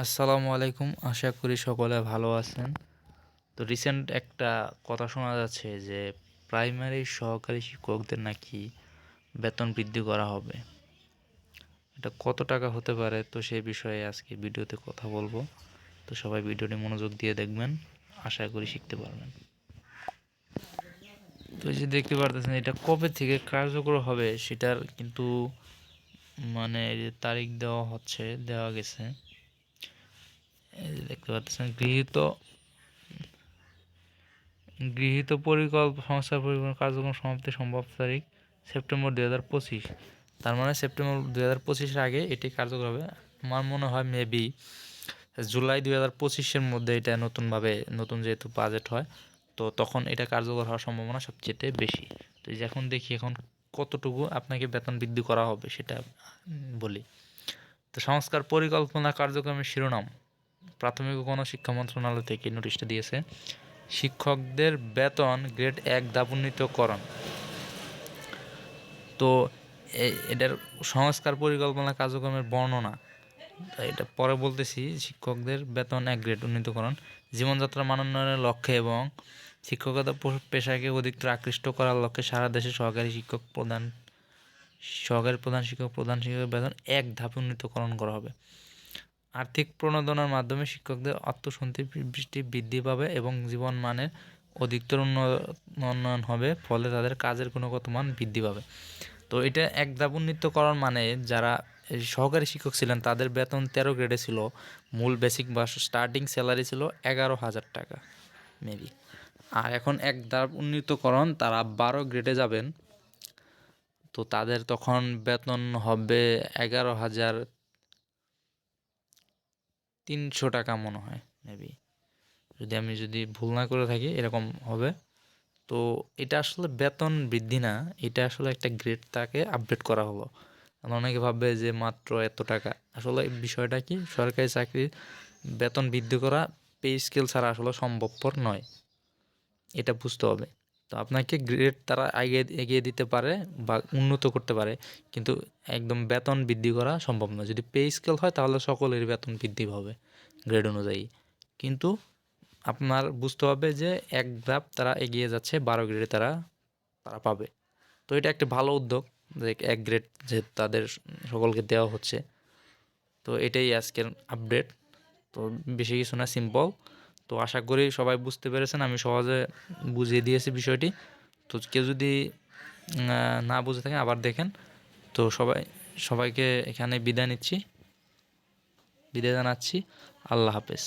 আসসালামু আলাইকুম। আশা করি সকলে ভালো আছেন। তো রিসেন্ট একটা কথা শোনা যাচ্ছে যে প্রাইমারি সহকারী শিক্ষকদের নাকি বেতন বৃদ্ধি করা হবে। এটা কত টাকা হতে পারে? তো সেই বিষয়ে আজকে ভিডিওতে কথা বলব। তো সবাই ভিডিওটি মনোযোগ দিয়ে দেখবেন। আশা করি শিখতে পারবেন। তো এই যে দেখতে পারতেছেন, এটা কবে থেকে কার্যকর হবে সেটার কিন্তু মানে তারিখ দেওয়া হচ্ছে, দেওয়া গেছে। দেখতে পাচ্ছেন, গৃহীত গৃহীত পরিকল্প সংস্থার পরিকল্পনা কার্যক্রম সমাপ্তি সম্ভব তারিখ সেপ্টেম্বর দু হাজার পঁচিশ। তার মানে সেপ্টেম্বর দু হাজার পঁচিশের আগে এটি কার্যকর হবে। আমার মনে হয় মেবি জুলাই দুই হাজার পঁচিশের মধ্যে এটা নতুনভাবে, নতুন যেহেতু বাজেট হয়, তো তখন এটা কার্যকর হওয়ার সম্ভাবনা সবচেয়ে বেশি। তো এখন দেখি এখন কতটুকু আপনাকে বেতন বৃদ্ধি করা হবে সেটা বলি। তো সংস্কার পরিকল্পনা কার্যক্রমের শিরোনাম প্রাথমিক গণশিক্ষা মন্ত্রণালয় থেকে নোটিশটা দিয়েছে, শিক্ষকদের বেতন গ্রেড এক দাপুন্নীতকরণ তো এটার সংস্কার পরিকল্পনা কার্যক্রমের বর্ণনা এটা পরে বলতেছি, শিক্ষকদের বেতন এক গ্রেড উন্নীতকরণ, জীবনযাত্রা মানোন্নয়নের লক্ষ্যে এবং শিক্ষকতা পেশাকে অধিকতর আকৃষ্ট করার লক্ষ্যে সারা দেশে সহকারী শিক্ষক প্রধান, সহকারী প্রধান শিক্ষক প্রধান শিক্ষকের বেতন এক ধাপে উন্নীতকরণ করা হবে। আর্থিক প্রণোদনার মাধ্যমে শিক্ষকদের অর্থসন্তুষ্টি বৃদ্ধি পাবে এবং জীবন মানের অধিকতর উন্নয়ন হবে, ফলে তাদের কাজের গুণগত মান বৃদ্ধি পাবে। তো এটা এক দাপুন্নিতকরণ মানে যারা সহকারী শিক্ষক ছিলেন, তাদের বেতন তেরো গ্রেডে ছিল, মূল বেসিক বা স্টার্টিং স্যালারি ছিল এগারো হাজার টাকা মেবি আর এখন এক ধাপ উন্নীতকরণ তারা বারো গ্রেডে যাবেন, তো তাদের তখন বেতন হবে এগারো হাজার তিনশো টাকা মনে হয় মেবি যদি আমি যদি ভুল না করে থাকি, এরকম হবে। তো এটা আসলে বেতন বৃদ্ধি না, এটা আসলে একটা গ্রেড তাকে আপডেট করা হলো। অনেকে ভাববে যে মাত্র এত টাকা। আসলে বিষয়টা কি, সরকারি চাকরির বেতন বৃদ্ধি করা পে স্কেল ছাড়া আসলে সম্ভবপর নয়। এটা বুঝতে হবে। তো আপনাকে গ্রেড তারা এগিয়ে এগিয়ে দিতে পারে বা উন্নত করতে পারে। কিন্তু একদম বেতন বৃদ্ধি করা সম্ভব নয় যদি পে স্কেল হয়, তাহলে সকলের বেতন বৃদ্ধি হবে গ্রেড অনুযায়ী। কিন্তু আপনার বুঝতে হবে যে এক ধাপ তারা এগিয়ে যাচ্ছে, বারো গ্রেডে তারা তারা পাবে। তো এটা একটা ভালো উদ্যোগ যে এক গ্রেড যে তাদের সকলকে দেওয়া হচ্ছে। তো এটাই আজকের আপডেট তো বেশি কিছু না সিম্পল তো আশা করি সবাই বুঝতে পেরেছেন, আমি সহজে বুঝিয়ে দিয়েছি বিষয়টি। তো কেউ যদি না বুঝে থাকে আবার দেখেন। তো সবাই, সবাইকে এখানে বিদায় নিচ্ছি। বিদায় জানাচ্ছি। আল্লাহ হাফেজ।